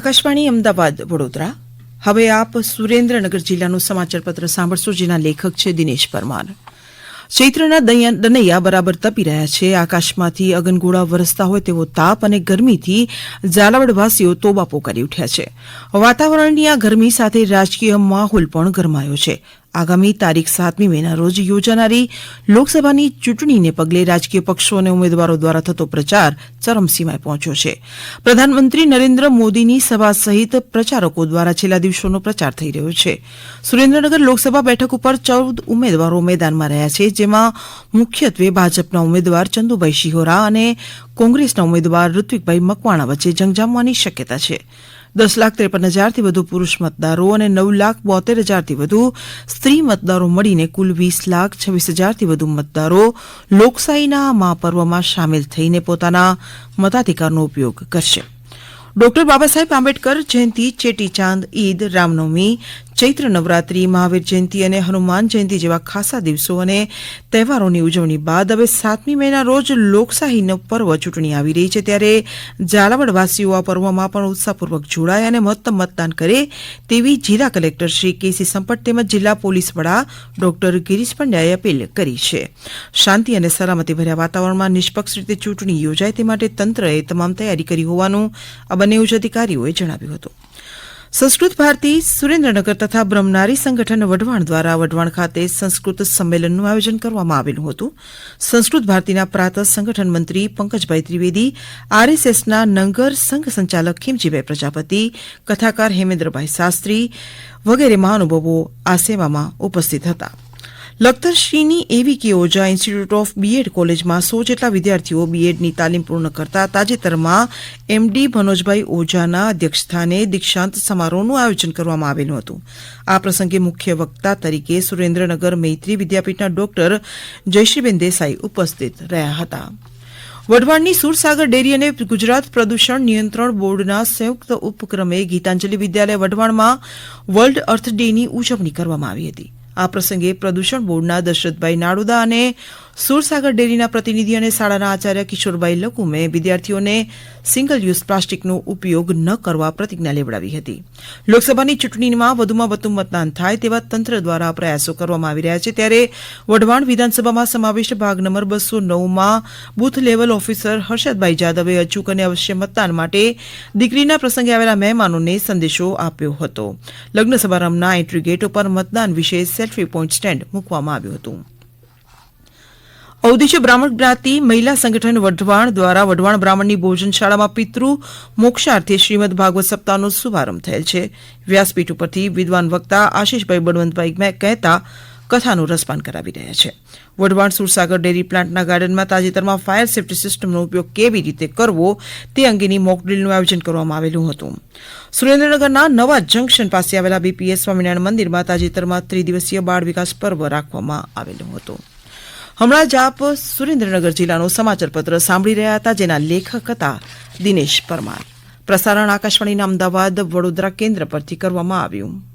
આકાશવાણી, અમદાવાદ, વડોદરા. હવે આપ સુરેન્દ્રનગર જિલ્લાનું સમાચાર પત્ર સાંભળશો, જેના લેખક છે દિનેશ પરમાર. ચૈત્રના દનૈયા બરાબર તપી રહ્યા છે. આકાશમાંથી અગનગોળા વરસતા હોય તેવો તાપ અને ગરમીથી ઝાલાવાડવાસીઓ તોબાપો કરી ઉઠ્યા છે. વાતાવરણની આ ગરમી સાથે રાજકીય માહોલ પણ ગરમાયો છે. આગામી તારીખ સાતમી મેના રોજ યોજાનારી લોકસભાની ચૂંટણીને પગલે રાજકીય પક્ષો અને ઉમેદવારો દ્વારા થતો પ્રચાર ચરમસીમાએ પહોંચ્યો છે. પ્રધાનમંત્રી નરેન્દ્ર મોદીની સભા સહિત પ્રચારકો દ્વારા છેલ્લા દિવસોનો પ્રચાર થઈ રહ્યો છે. સુરેન્દ્રનગર લોકસભા બેઠક ઉપર ચૌદ ઉમેદવારો મેદાનમાં રહ્યા છે, જેમાં મુખ્યત્વે ભાજપના ઉમેદવાર ચંદુભાઈ શિહોરા અને કોંગ્રેસના ઉમેદવાર ઋત્વિકભાઈ મકવાણા વચ્ચે જંગ જામવાની શક્યતા છે. દસ લાખ ત્રેપન હજારથી વધુ પુરુષ મતદારો અને નવ લાખ બોતેર હજારથી વધુ સ્ત્રી મતદારો મળીને કુલ વીસ લાખ છવ્વીસ હજારથી વધુ મતદારો લોકશાહીના મહાપર્વમાં સામેલ થઈને પોતાના મતાધિકારનો ઉપયોગ કરશે. ડોક્ટર બાબા સાહેબ આંબેડકર જયંતિ ચેટીચાંદ ઈદ, રામનવમી ચૈત્ર નવરાત્રી, મહાવીર જયંતિ અને હનુમાન જયંતિ જેવા ખાસા દિવસો અને તહેવારોની ઉજવણી બાદ હવે સાતમી મેના રોજ લોકશાહીનો પર્વ ચૂંટણી આવી રહી છે. ત્યારે ઝાલાવાડવાસીઓ આ પર્વમાં પણ ઉત્સાહપૂર્વક જોડાય અને મહત્તમ મતદાન કરે તેવી જિલ્લા કલેક્ટર શ્રી કેસી સંપટ તેમજ જિલ્લા પોલીસ વડા ડોક્ટર ગિરીશ પંડ્યાએ અપીલ કરી છે. શાંતિ અને સલામતી ભર્યા વાતાવરણમાં નિષ્પક્ષ રીતે ચૂંટણી યોજાય તે માટે તંત્રએ તમામ તૈયારી કરી હોવાનું આ બંને ઉચ્ચ અધિકારીઓએ જણાવ્યું હતું. સંસ્કૃત ભારતી, સુરેન્દ્રનગર તથા બ્રહ્મનારી સંગઠન વઢવાણ દ્વારા વઢવાણ ખાતે સંસ્કૃત સંમેલનનું આયોજન કરવામાં આવેલું હતું. સંસ્કૃત ભારતીના પ્રાત સંગઠન મંત્રી પંકજભાઈ ત્રિવેદી, આરએસએસના નંગર સંઘ સંચાલક ખીમજીભાઈ પ્રજાપતિ, કથાકાર હેમેન્દ્રભાઈ શાસ્ત્રી વગેરે મહાનુભાવો આ સેવામાં ઉપસ્થિત હતા. લખતરશ્રીની એવી કે ઓજા ઇન્સ્ટિટ્યૂટ ઓફ બીએડ કોલેજમાં સો જેટલા વિદ્યાર્થીઓ બીએડની તાલીમ પૂર્ણ કરતા તાજેતરમાં એમડી મનોજભાઈ ઓઝાના અધ્યક્ષસ્થાને દીક્ષાંત સમારોહનું આયોજન કરવામાં આવેલું હતું. આ પ્રસંગે મુખ્ય વક્તા તરીકે સુરેન્દ્રનગર મૈત્રી વિદ્યાપીઠના ડોક્ટર જયશ્રીબેન દેસાઈ ઉપસ્થિત રહ્યા હતા. વઢવાણની સુરસાગર ડેરી અને ગુજરાત પ્રદૂષણ નિયંત્રણ બોર્ડના સંયુક્ત ઉપક્રમે ગીતાંજલિ વિદ્યાલય વઢવાણમાં વર્લ્ડ અર્થ ડેની ઉજવણી કરવામાં આવી હતી. આ પ્રસંગે પ્રદૂષણ બોર્ડના દશરથભાઈ નાડુદા અને સુરસાગર ડેરીના પ્રતિનિધિ અને શાળાના આચાર્ય કિશોરભાઈ લકુમે વિદ્યાર્થીઓને સિંગલ યુઝ પ્લાસ્ટિકનો ઉપયોગ ન કરવા પ્રતિજ્ઞા લેવડાવી હતી. લોકસભાની ચૂંટણીમાં વધુમાં વધુ મતદાન થાય તેવા તંત્ર દ્વારા પ્રયાસો કરવામાં આવી રહ્યા છે. ત્યારે વઢવાણ વિધાનસભામાં સમાવિષ્ટ ભાગ નંબર બસો નવમાં બુથ લેવલ ઓફિસર હર્ષદભાઈ જાદવે અચૂક અને અવશ્ય મતદાન માટે દીકરીના પ્રસંગે આવેલા મહેમાનોને સંદેશો આપ્યો હતો. લગ્ન સમારંભના એન્ટ્રી ગેટ ઉપર મતદાન વિશે સેલ્ફી પોઈન્ટ સ્ટેન્ડ મૂકવામાં આવ્યું હતું. ઔદેશ્ય બ્રાહ્મણ જ્ઞાતિ મહિલા સંગઠન વઢવાણ દ્વારા વઢવાણ બ્રાહ્મણની ભોજનશાળામાં પિતૃ મોક્ષાર્થે શ્રીમદ ભાગવત સપ્તાહનો શુભારંભ થયેલ છે. વ્યાસપીઠ ઉપરથી વિદ્વાન વક્તા આશીષભાઈ બળવંતભાઈ કહેતા કથાનું રસપાન કરાવી રહ્યા છે. વઢવાણ સુરસાગર ડેરી પ્લાન્ટના ગાર્ડનમાં તાજેતરમાં ફાયર સેફટી સિસ્ટમનો ઉપયોગ કેવી રીતે કરવો તે અંગેની મોકડ્રીલનું આયોજન કરવામાં આવેલું હતું. સુરેન્દ્રનગરના નવા જંકશન પાસે આવેલા બીપીએસ સ્વામિનારાયણ મંદિરમાં તાજેતરમાં ત્રિદિવસીય બાળ વિકાસ પર્વ રાખવામાં આવેલું હતું. હમણાં જ આપ સુરેન્દ્રનગર જિલ્લાનો સમાચારપત્ર સાંભળી રહ્યા હતા, જેના લેખક હતા દિનેશ પરમાર. પ્રસારણ આકાશવાણીના અમદાવાદ વડોદરા કેન્દ્ર પરથી કરવામાં આવ્યું.